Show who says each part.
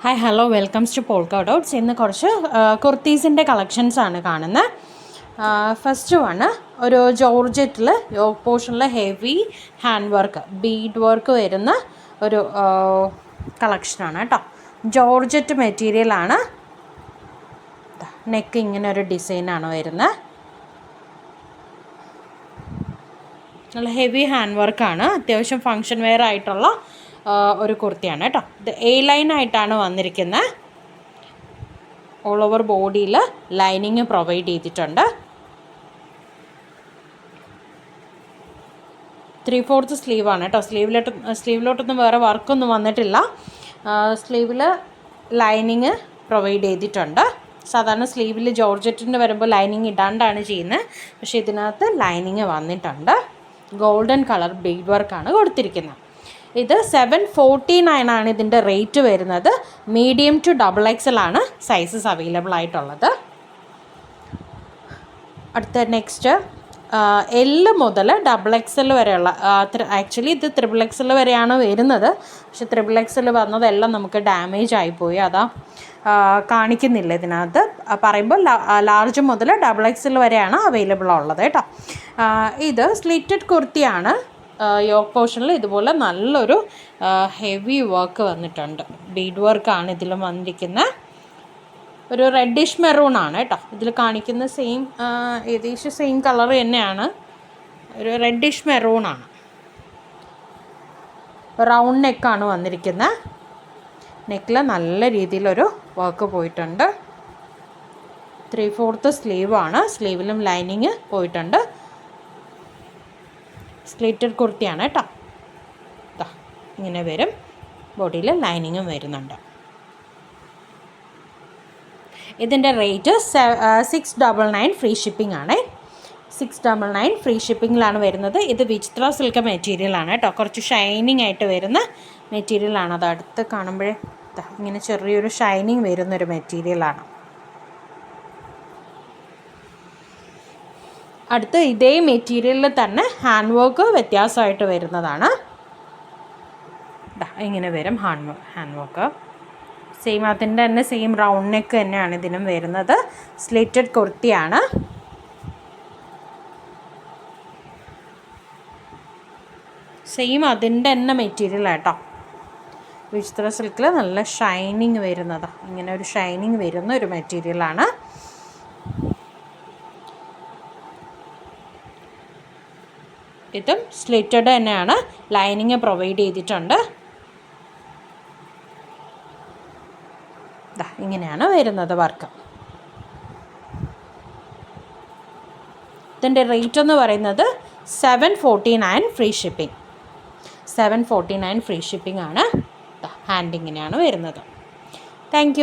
Speaker 1: Hi hello welcomes to polka dots ഇന്ന് കുറച്ച് കുർത്തീസിന്റെ collections ആണ് കാണുന്നത് ഫസ്റ്റ് വൺ ഒരു ജോർജറ്റിൽ യോഗ് പോർഷനിൽ heavy hand work bead work വരുന്ന ഒരു കളക്ഷനാണ് കേട്ടോ. ജോർജറ്റ് മെറ്റീരിയലാണ് നെക്ക് ഇങ്ങനെ ഒരു ഡിസൈനാണ് വരുന്നത് നല്ല ഹെവി ഹാൻഡ് വർക്കാണ് അത്യാവശ്യം ഫങ്ഷൻ വെയർ ആയിട്ടുള്ള ഒരു കുർത്തിയാണ് കേട്ടോ. ഇത് എ ലൈൻ ആയിട്ടാണ് വന്നിരിക്കുന്നത് ഓൾ ഓവർ ബോഡിയിൽ ലൈനിങ് പ്രൊവൈഡ് ചെയ്തിട്ടുണ്ട്. ത്രീ ഫോർത്ത് സ്ലീവാണ് കേട്ടോ. സ്ലീവിലോട്ട് സ്ലീവിലോട്ടൊന്നും വേറെ വർക്കൊന്നും വന്നിട്ടില്ല. സ്ലീവിൽ ലൈനിങ് പ്രൊവൈഡ് ചെയ്തിട്ടുണ്ട്. സാധാരണ സ്ലീവിൽ ജോർജറ്റിന്റെ വരുമ്പോൾ ലൈനിങ് ഇടാണ്ടാണ് ചെയ്യുന്നത് പക്ഷേ ഇതിനകത്ത് ലൈനിങ് വന്നിട്ടുണ്ട്. ഗോൾഡൻ കളർ ബീഡ് വർക്കാണ് കൊടുത്തിരിക്കുന്നത് ഇത് സെവൻ ഫോർട്ടി നയൻ ആണ് ഇതിന്റെ റേറ്റ് വരുന്നത്. മീഡിയം ടു ഡബിൾ എക്സൽ ആണ് സൈസസ് അവൈലബിൾ ആയിട്ടുള്ളത്. അടുത്ത നെക്സ്റ്റ് എൽ മുതൽ ഡബിൾ എക്സൽ വരെയുള്ള ആക്ച്വലി ഇത് ത്രിബിൾ എക്സൽ വരെയാണ് വരുന്നത്. പക്ഷെ ത്രിബിൾ എക്സൽ വന്നതെല്ലാം നമുക്ക് ഡാമേജ് ആയിപ്പോയി അതാ കാണിക്കുന്നില്ല ഇതിനകത്ത്. പറയുമ്പോൾ ലാർജ് മുതൽ ഡബിൾ എക്സൽ വരെയാണ് അവൈലബിൾ ഉള്ളത് കേട്ടോ. ഇത് സ്ലിറ്റഡ് കുർത്തിയാണ്. യോക്ക് പോർഷനിൽ ഇതുപോലെ നല്ലൊരു ഹെവി വർക്ക് വന്നിട്ടുണ്ട്. ബീഡ് വർക്കാണ് ഇതിലും വന്നിരിക്കുന്നത് ഒരു റെഡിഷ് മെറൂൺ ആണ് കേട്ടോ. ഇതിൽ കാണിക്കുന്ന സെയിം ഏകദേശം സെയിം കളർ തന്നെയാണ്. ഒരു റെഡിഷ് മെറൂൺ ആണ്. റൗണ്ട് നെക്കാണ് വന്നിരിക്കുന്നത് നെക്കിൽ നല്ല രീതിയിലൊരു വർക്ക് പോയിട്ടുണ്ട്. ത്രീ ഫോർത്ത് സ്ലീവാണ് സ്ലീവിലും ലൈനിങ് പോയിട്ടുണ്ട്. സ്ലിറ്റഡ് കുർത്തിയാണ് കേട്ടോ ഇങ്ങനെ വരും. ബോഡിയിൽ ലൈനിങ്ങും വരുന്നുണ്ട്. ഇതിന്റെ rate six double nine free shipping ആണ്. സിക്സ് ഡബിൾ നയൻ ഫ്രീ ഷിപ്പിങ്ങിലാണ് വരുന്നത്. ഇത് വിചിത്ര സിൽക്ക് മെറ്റീരിയലാണ് കേട്ടോ കുറച്ച് ഷൈനിങ് ആയിട്ട് വരുന്ന മെറ്റീരിയലാണ് അത് അടുത്ത് കാണുമ്പോഴേ ഇങ്ങനെ ചെറിയൊരു ഷൈനിങ് വരുന്നൊരു മെറ്റീരിയലാണ് അടുത്ത് ഇതേ മെറ്റീരിയലിൽ തന്നെ ഹാൻഡ് വർക്ക് വ്യത്യാസമായിട്ട് വരുന്നതാണ്. ഇങ്ങനെ വരും ഹാൻഡ് ഹാൻഡ് വർക്ക് സെയിം അതിന്റെ തന്നെ സെയിം റൗണ്ട് നെക്ക് തന്നെയാണ് ഇതിനും വരുന്നത്. സ്ലിറ്റഡ് കുർത്തിയാണ്. സെയിം അതിന്റെ തന്നെ മെറ്റീരിയൽ ആട്ടോ. വിചിത്ര സിൽക്കിൽ നല്ല ഷൈനിങ് വരുന്നത്. ഇങ്ങനെ ഒരു ഷൈനിങ് വരുന്ന ഒരു മെറ്റീരിയലാണ് ഇതും സ്ലിറ്റഡ് തന്നെയാണ്. ലൈനിങ് പ്രൊവൈഡ് ചെയ്തിട്ടുണ്ട്. ഇങ്ങനെയാണ് വരുന്നത് വർക്ക്. ഇതിന്റെ റേറ്റ് എന്ന് പറയുന്നത് seven forty nine free shipping seven forty nine free shipping ആണ്. ഹാൻഡിങ്ങിനെയാണ് വരുന്നത്. താങ്ക്